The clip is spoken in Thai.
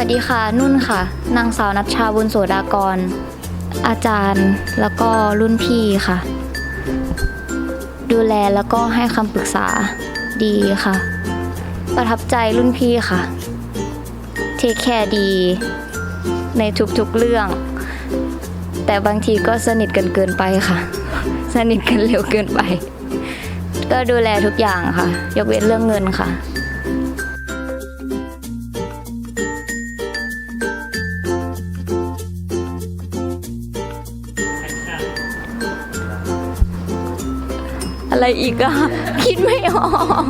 วัสดีค่ะ นุ่นค่ะ นางสาวนัชชาบุญโสดากร อาจารย์แล้วก็รุ่นพี่ค่ะ ดูแลแล้วก็ให้คำปรึกษาดีค่ะ ประทับใจรุ่นพี่ค่ะ เทคแคร์ดี ในทุกๆเรื่อง แต่บางทีก็สนิทกันเกินไปค่ะ สนิทกันเร็วเกินไป ก็ดูแลทุกอย่างค่ะ ยกเว้นเรื่องเงินค่ะ อะไรอีกอะคิดไม่ออก